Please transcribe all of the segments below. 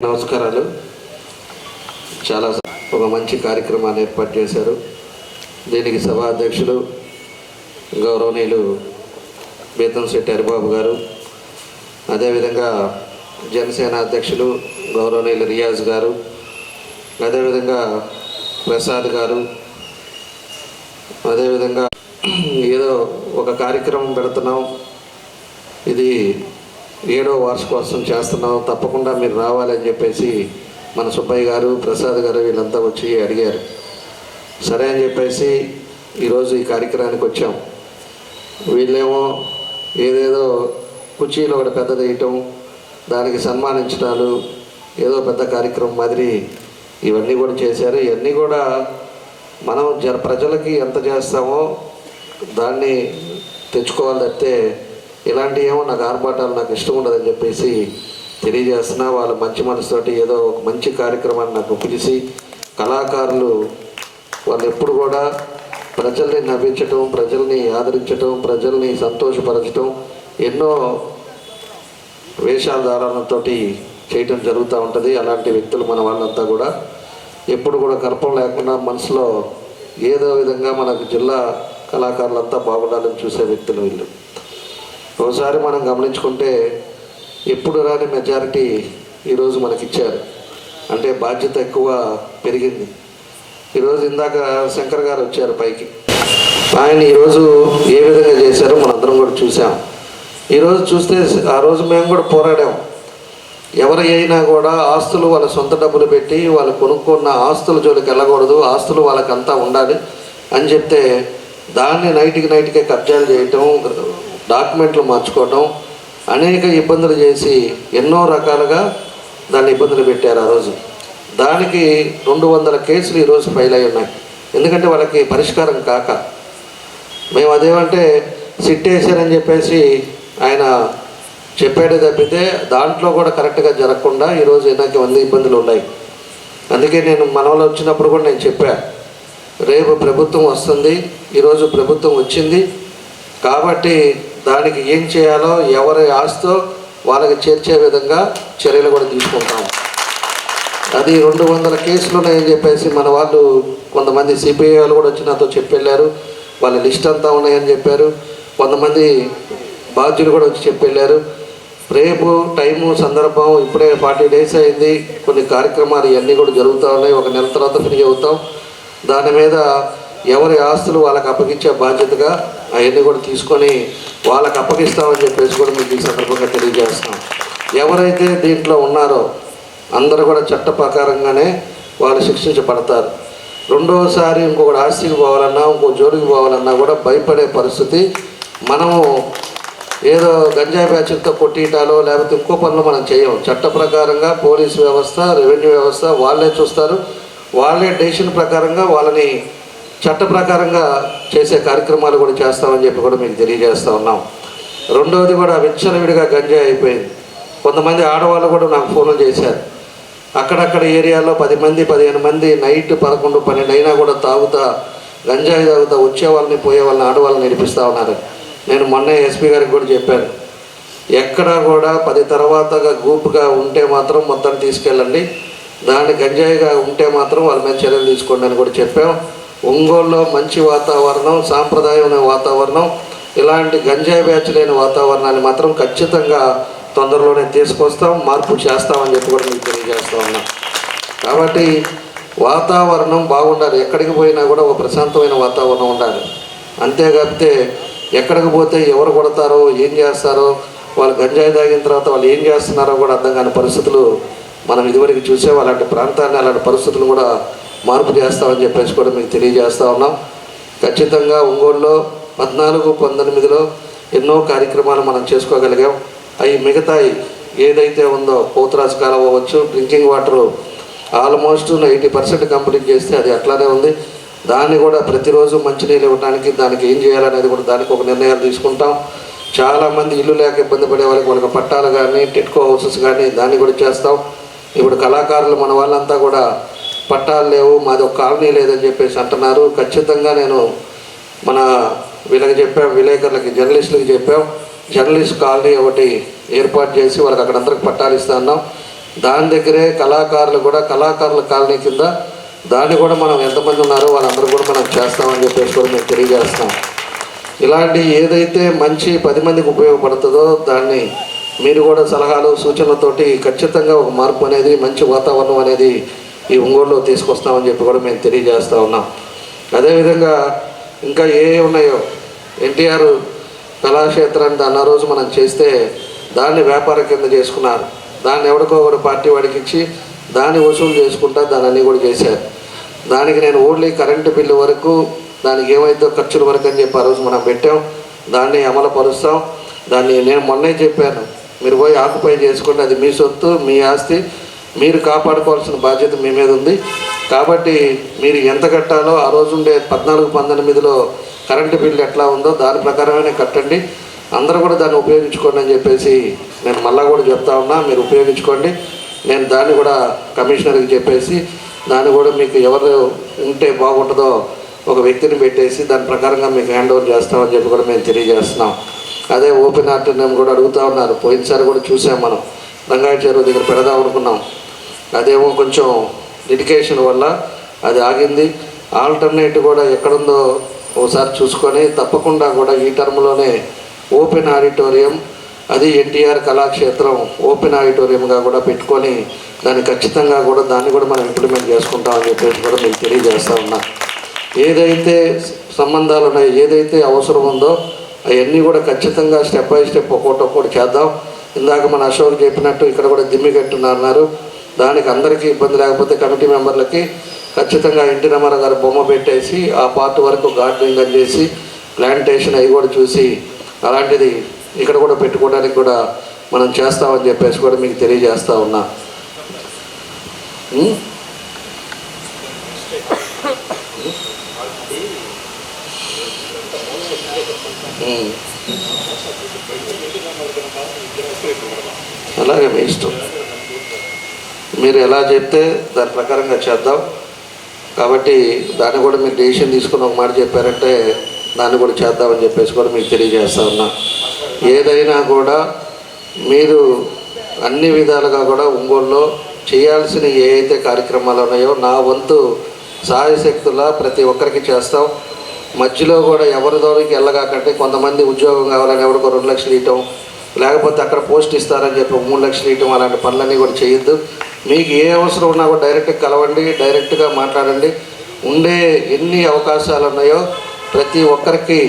నమస్కారాలు. చాలా ఒక మంచి కార్యక్రమాన్ని ఏర్పాటు చేశారు. దీనికి సభా అధ్యక్షులు గౌరవనీయులు బీతంశెట్టి హరిబాబు గారు అదేవిధంగా జనసేన అధ్యక్షులు గౌరవనీయులు రియాజ్ గారు అదేవిధంగా ప్రసాద్ గారు అదేవిధంగా ఏదో ఒక కార్యక్రమం పెడుతున్నాం. ఇది ఏడో వార్షికోత్సవం చేస్తున్నాం. తప్పకుండా మీరు రావాలని చెప్పేసి మన సుబ్బయ్య గారు ప్రసాద్ గారు వీళ్ళంతా వచ్చి అడిగారు. సరే అని చెప్పేసి ఈరోజు ఈ కార్యక్రమానికి వచ్చాం. వీళ్ళేమో ఏదేదో కుర్చీలో ఒకటి పెద్దదేయటం దానికి సన్మానించడాలు ఏదో పెద్ద కార్యక్రమం మాదిరి ఇవన్నీ కూడా చేశారు. ఇవన్నీ కూడా మనం జన ప్రజలకి ఎంత చేస్తామో దాన్ని తెచ్చుకోవాలి తప్పితే ఇలాంటి ఏమో నాకు ఆర్భాటాలు నాకు ఇష్టం ఉండదని చెప్పేసి తెలియజేస్తున్నా వాళ్ళ మంచి మనసుతోటి ఏదో ఒక మంచి కార్యక్రమాన్ని నాకు పిలిచి కళాకారులు వాళ్ళు ఎప్పుడు కూడా ప్రజల్ని నవ్వించటం ప్రజల్ని ఆదరించటం ప్రజల్ని సంతోషపరచటం ఎన్నో వేషాధారణతో చేయటం జరుగుతూ ఉంటుంది. అలాంటి వ్యక్తులు మన వాళ్ళంతా కూడా ఎప్పుడు కూడా గర్భం లేకుండా మనసులో ఏదో విధంగా మనకు జిల్లా కళాకారులంతా బాగుండాలని చూసే వ్యక్తులు వీళ్ళు. ఒకసారి మనం గమనించుకుంటే ఎప్పుడు రాని మెజారిటీ ఈరోజు మనకిచ్చారు. అంటే బాధ్యత ఎక్కువ పెరిగింది. ఈరోజు ఇందాక శంకర్ గారు వచ్చారు పైకి. ఆయన ఈరోజు ఏ విధంగా చేశారో మనందరం కూడా చూసాం ఈరోజు చూస్తే ఆ రోజు మేము కూడా పోరాడాం. ఎవరు అయినా కూడా ఆస్తులు వాళ్ళ సొంత డబ్బులు పెట్టి వాళ్ళు కొనుక్కున్న ఆస్తుల జోలికి వెళ్ళకూడదు ఆస్తులు వాళ్ళకంతా ఉండాలి అని చెప్తే దాన్ని నైట్కి నైట్కే కబ్జాలు చేయటం డాక్యుమెంట్లు మార్చుకోవటం అనేక ఇబ్బందులు చేసి ఎన్నో రకాలుగా దాన్ని ఇబ్బందులు పెట్టారు ఆ రోజు. దానికి రెండు వందల కేసులు ఈరోజు ఫైల్ అయి ఉన్నాయి. ఎందుకంటే వాళ్ళకి పరిష్కారం కాక. మేము అదేమంటే సిట్ వేసారని చెప్పేసి ఆయన చెప్పాడు తప్పితే దాంట్లో కూడా కరెక్ట్గా జరగకుండా ఈరోజు నాకు వంద ఇబ్బందులు ఉన్నాయి. అందుకే నేను మనవలు వచ్చినప్పుడు కూడా నేను చెప్పా రేపు ప్రభుత్వం వస్తుంది ఈరోజు ప్రభుత్వం వచ్చింది కాబట్టి దానికి ఏం చేయాలో ఎవరి ఆస్తో వాళ్ళకి చేర్చే విధంగా చర్యలు కూడా తీసుకుంటాం. అది రెండు వందల కేసులు ఉన్నాయని చెప్పేసి మన వాళ్ళు కొంతమంది సిపిఐ వాళ్ళు కూడా వచ్చి నాతో చెప్పి వెళ్ళారు. వాళ్ళ లిస్ట్ అంతా ఉన్నాయని చెప్పారు. కొంతమంది బాధ్యులు కూడా వచ్చి చెప్పి వెళ్ళారు. రేపు టైము సందర్భం ఇప్పుడే ఫార్టీ డేస్ అయింది. కొన్ని కార్యక్రమాలు ఇవన్నీ కూడా జరుగుతూ ఉన్నాయి. ఒక నెల తర్వాత ఫ్రీ అవుతాం. దాని మీద ఎవరి ఆస్తులు వాళ్ళకి అప్పగించే బాధ్యతగా అవన్నీ కూడా తీసుకొని వాళ్ళకి అప్పగిస్తామని చెప్పేసి కూడా మీకు ఈ సందర్భంగా తెలియజేస్తాం ఎవరైతే దీంట్లో ఉన్నారో అందరూ కూడా చట్ట ప్రకారంగానే వాళ్ళు శిక్షించబడతారు. రెండోసారి ఇంకొకటి ఆస్తికి పోవాలన్నా ఇంకో జోలికి పోవాలన్నా కూడా భయపడే పరిస్థితి మనము ఏదో గంజాయి బ్యాచ్లతో కొట్టిటాలో లేకపోతే ఇంకో పనులు మనం చేయం. చట్ట ప్రకారంగా పోలీస్ వ్యవస్థ రెవెన్యూ వ్యవస్థ వాళ్ళే చూస్తారు. వాళ్ళే డెసిషన్ ప్రకారంగా వాళ్ళని చట్ట ప్రకారంగా చేసే కార్యక్రమాలు కూడా చేస్తామని చెప్పి కూడా మీకు తెలియజేస్తూ ఉన్నాం. రెండవది కూడా విచ్చలవిడిగా గంజాయి అయిపోయింది. కొంతమంది ఆడవాళ్ళు కూడా నాకు ఫోన్లు చేశారు. అక్కడక్కడ ఏరియాలో పది మంది పదిహేను మంది నైట్ పదకొండు పన్నెండు అయినా కూడా తాగుతా గంజాయి తాగుతా వచ్చే వాళ్ళని పోయే వాళ్ళని ఆడవాళ్ళని నడిపిస్తూ ఉన్నారు. నేను మొన్న ఎస్పీ గారికి కూడా చెప్పాను. ఎక్కడ కూడా పది తర్వాతగా గ్రూప్గా ఉంటే మాత్రం మొత్తం తీసుకెళ్ళండి. దాని గంజాయిగా ఉంటే మాత్రం వాళ్ళ మీద చర్యలు తీసుకోండి అని కూడా చెప్పాం. ఒంగోలులో మంచి వాతావరణం సాంప్రదాయమైన వాతావరణం ఇలాంటి గంజాయి బ్యాచ్ లేని వాతావరణాన్ని మాత్రం ఖచ్చితంగా తొందరలోనే తీసుకొస్తాం మార్పు చేస్తామని చెప్పి కూడా మీకు తెలియజేస్తా ఉన్నాం. కాబట్టి వాతావరణం బాగుండాలి. ఎక్కడికి పోయినా కూడా ఒక ప్రశాంతమైన వాతావరణం ఉండాలి. అంతేకాపితే ఎక్కడికి పోతే ఎవరు కొడతారో ఏం చేస్తారో వాళ్ళు గంజాయి తాగిన తర్వాత వాళ్ళు ఏం చేస్తున్నారో కూడా అర్థం కాని పరిస్థితులు మనం ఇదివరకు చూసే అలాంటి ప్రాంతాన్ని అలాంటి పరిస్థితులు కూడా మార్పు చేస్తామని చెప్పేసి కూడా మీకు తెలియజేస్తా ఉన్నాం. ఖచ్చితంగా ఒంగోలులో పద్నాలుగు పంతొమ్మిదిలో ఎన్నో కార్యక్రమాలు మనం చేసుకోగలిగాం. అవి మిగతాయి ఏదైతే ఉందో పోతరాజు కాలం అవ్వచ్చు drinking water almost eighty percent complete చేస్తే అది అట్లానే ఉంది. దాన్ని కూడా ప్రతిరోజు మంచినీళ్ళు ఇవ్వడానికి దానికి ఏం చేయాలనేది కూడా దానికి ఒక నిర్ణయాలు తీసుకుంటాం. చాలామంది ఇల్లు లేక ఇబ్బంది పడే వాళ్ళకి వాళ్ళకి పట్టాలు కానీ టెట్కో హౌసెస్ కానీ దాన్ని కూడా చేస్తాం. ఇప్పుడు కళాకారులు మన వాళ్ళంతా కూడా పట్టాలు లేవు మాది ఒక కాలనీ లేదని చెప్పేసి అంటున్నారు. ఖచ్చితంగా నేను మన వీళ్ళకి చెప్పాం విలేకరులకి జర్నలిస్టులకి చెప్పాం. జర్నలిస్ట్ కాలనీ ఒకటి ఏర్పాటు చేసి వాళ్ళకి అక్కడ అందరికి పట్టాలు ఇస్తా ఉన్నాం దాని దగ్గరే కళాకారులు కూడా కళాకారుల కాలనీ కింద దాన్ని కూడా మనం ఎంతమంది ఉన్నారో వాళ్ళందరూ కూడా మనం చేస్తామని చెప్పేసి కూడా మేము తెలియజేస్తాం ఇలాంటి ఏదైతే మంచి పది మందికి ఉపయోగపడుతుందో దాన్ని మీరు కూడా సలహాలు సూచనలతోటి ఖచ్చితంగా ఒక మార్పు అనేది మంచి వాతావరణం అనేది ఈ ఒంగోలులో తీసుకొస్తామని చెప్పి కూడా మేము తెలియజేస్తూ ఉన్నాం. అదేవిధంగా ఇంకా ఏ ఉన్నాయో ఎన్టీఆర్ కళాక్షేత్రాన్ని అన్న రోజు మనం చేస్తే దాన్ని వ్యాపారం కింద చేసుకున్నారు. దాన్ని ఎవరికో ఒకటి పార్టీ వాడికి ఇచ్చి దాన్ని వసూలు చేసుకుంటా దాన్ని అన్నీ కూడా చేశారు. దానికి నేను ఓన్లీ కరెంటు బిల్లు వరకు దానికి ఏమైతే ఖర్చుల వరకు అని చెప్పి ఆ రోజు మనం పెట్టాం. దాన్ని అమలు పరుస్తాం దాన్ని నేను మొన్నే చెప్పాను. మీరు పోయి ఆకుపై చేసుకోండి. అది మీ సొత్తు మీ ఆస్తి. మీరు కాపాడుకోవాల్సిన బాధ్యత మీ మీద ఉంది. కాబట్టి మీరు ఎంత కట్టాలో ఆ రోజు ఉండే పద్నాలుగు పంతొమ్మిదిలో కరెంటు బిల్లు ఎట్లా ఉందో దాని ప్రకారమే కట్టండి. అందరూ కూడా దాన్ని ఉపయోగించుకోండి అని చెప్పేసి నేను మళ్ళా కూడా చెప్తా ఉన్నా. మీరు ఉపయోగించుకోండి. నేను దాన్ని కూడా కమిషనర్కి చెప్పేసి దాన్ని కూడా మీకు ఎవరు ఉంటే బాగుంటుందో ఒక వ్యక్తిని పెట్టేసి దాని ప్రకారంగా మీకు హ్యాండ్ ఓవర్ చేస్తామని చెప్పి కూడా మేము తెలియజేస్తున్నాం. అదే ఓపెన్ ఆర్టీఎం కూడా అడుగుతూ ఉన్నారు. పోయినసారి కూడా చూసాం మనం. రంగాయ చెరువు దగ్గర పెడదాం అనుకున్నాం అదేమో కొంచెం లిటికేషన్ వల్ల అది ఆగింది. ఆల్టర్నేట్ కూడా ఎక్కడుందో ఒకసారి చూసుకొని తప్పకుండా కూడా ఈ టర్మ్లోనే ఓపెన్ ఆడిటోరియం అది ఎన్టీఆర్ కళాక్షేత్రం ఓపెన్ ఆడిటోరియంగా కూడా పెట్టుకొని దాన్ని ఖచ్చితంగా కూడా దాన్ని కూడా మనం ఇంప్లిమెంట్ చేసుకుంటామని చెప్పేసి కూడా మీకు తెలియజేస్తా ఉన్నా. ఏదైతే సంబంధాలు ఉన్నాయో ఏదైతే అవసరం ఉందో అవన్నీ కూడా ఖచ్చితంగా స్టెప్ బై స్టెప్ ఒక్కోటి ఒక్కోటి చేద్దాం. ఇందాక మన అశోక్ చెప్పినట్టు ఇక్కడ కూడా దిమ్మి కట్టున్నారు దానికి అందరికీ ఇబ్బంది లేకపోతే కమిటీ మెంబర్లకి ఖచ్చితంగా ఎన్టీ రామారావు గారు బొమ్మ పెట్టేసి ఆ పార్ట్ వరకు గార్డెనింగ్ అని చేసి ప్లాంటేషన్ అవి కూడా చూసి అలాంటిది ఇక్కడ కూడా పెట్టుకోవడానికి కూడా మనం చేస్తామని చెప్పేసి కూడా మీకు తెలియజేస్తా ఉన్నా. Hmm. అలాగే మీ ఇష్టం. మీరు ఎలా చెప్తే దాని ప్రకారంగా చేద్దాం. కాబట్టి దాన్ని కూడా మీరు డెసిషన్ తీసుకుని ఒక మాట చెప్పారంటే దాన్ని కూడా చేద్దామని చెప్పేసి కూడా మీకు తెలియజేస్తా ఉన్నా. ఏదైనా కూడా మీరు అన్ని విధాలుగా కూడా ఒంగోలులో చేయాల్సిన ఏ అయితే కార్యక్రమాలు ఉన్నాయో నా వంతు సహాయశక్తులా ప్రతి ఒక్కరికి చేస్తాం. మధ్యలో కూడా ఎవరి దోరికి వెళ్ళగాకంటే కొంతమంది ఉద్యోగం కావాలని ఎవరికో రెండు లక్షలు ఇవ్వటం లేకపోతే అక్కడ పోస్ట్ ఇస్తారని చెప్పి మూడు లక్షలు ఇవ్వటం అలాంటి పనులన్నీ కూడా చేయొద్దు. మీకు ఏ అవసరం ఉన్నా కూడా డైరెక్ట్గా కలవండి డైరెక్ట్గా మాట్లాడండి. ఉండే ఎన్ని అవకాశాలు ఉన్నాయో ప్రతి ఒక్కరికి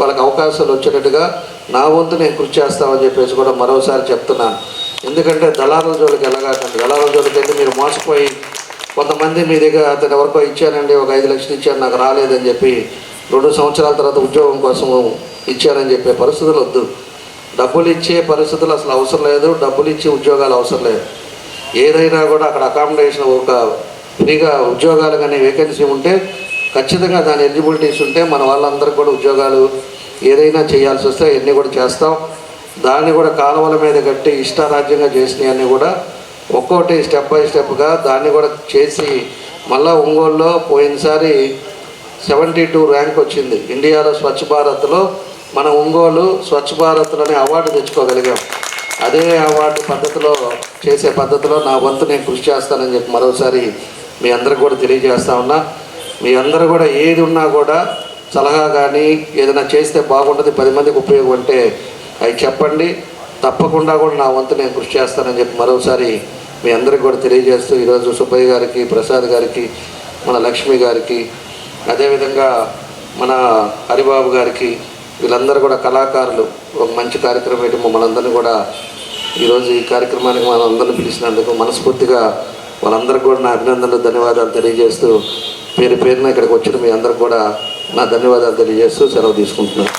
వాళ్ళకి అవకాశాలు వచ్చేటట్టుగా నా వంతు నేను కృషి చేస్తామని చెప్పేసి కూడా మరోసారి చెప్తున్నాను. ఎందుకంటే దళారుల జోలికి వెళ్ళగాకండి. దళారుల జోలికి వెళ్ళి మీరు మోసపోయి కొంతమంది మీ దగ్గర అతను ఎవరికో ఇచ్చానండి ఒక ఐదు లక్షలు ఇచ్చాను నాకు రాలేదని చెప్పి రెండు సంవత్సరాల తర్వాత ఉద్యోగం కోసం ఇచ్చారని చెప్పే పరిస్థితులు వద్దు. డబ్బులు ఇచ్చే పరిస్థితులు అసలు అవసరం లేదు డబ్బులు ఇచ్చే ఉద్యోగాలు అవసరం లేదు. ఏదైనా కూడా అక్కడ అకామిడేషన్ ఒక ఫ్రీగా ఉద్యోగాలు కానీ వేకెన్సీ ఉంటే ఖచ్చితంగా దాని ఎలిజిబిలిటీస్ ఉంటే మన వాళ్ళందరికీ కూడా ఉద్యోగాలు ఏదైనా చేయాల్సి వస్తే అవన్నీ కూడా చేస్తాం. దాన్ని కూడా కాలువల మీద కట్టి ఇష్టారాజ్యంగా చేసినవన్నీ కూడా ఒక్కోటి స్టెప్ బై స్టెప్గా దాన్ని కూడా చేసి మళ్ళా ఒంగోలులో పోయినసారి సెవెంటీ టూ ర్యాంక్ వచ్చింది. ఇండియాలో స్వచ్ఛ భారత్లో మన ఒంగోలు స్వచ్ఛ భారత్లోనే అవార్డు తెచ్చుకోగలిగాం. అదే అవార్డు పద్ధతిలో చేసే పద్ధతిలో నా వంతు నేను కృషి చేస్తానని చెప్పి మరోసారి మీ అందరికి కూడా తెలియజేస్తా ఉన్నా. మీ అందరూ కూడా ఏది ఉన్నా కూడా సలహా కానీ ఏదైనా చేస్తే బాగుంటుంది పది మందికి ఉపయోగం అంటే అవి చెప్పండి. తప్పకుండా కూడా నా వంతు నేను కృషి చేస్తానని చెప్పి మరోసారి మీ అందరికి కూడా తెలియజేస్తూ ఈరోజు సుబ్బయ్య గారికి ప్రసాద్ గారికి మన లక్ష్మి గారికి అదేవిధంగా మన హరిబాబు గారికి వీళ్ళందరూ కూడా కళాకారులు. ఒక మంచి కార్యక్రమం పెట్టి మమ్మల్ని అందరినీ కూడా ఈరోజు ఈ కార్యక్రమానికి మనందరిని పిలిచినందుకు మనస్ఫూర్తిగా వాళ్ళందరికీ కూడా నా అభినందనలు ధన్యవాదాలు తెలియజేస్తూ పేరు పేరున ఇక్కడికి వచ్చిన మీ అందరికి కూడా నా ధన్యవాదాలు తెలియజేస్తూ సెలవు తీసుకుంటున్నాను.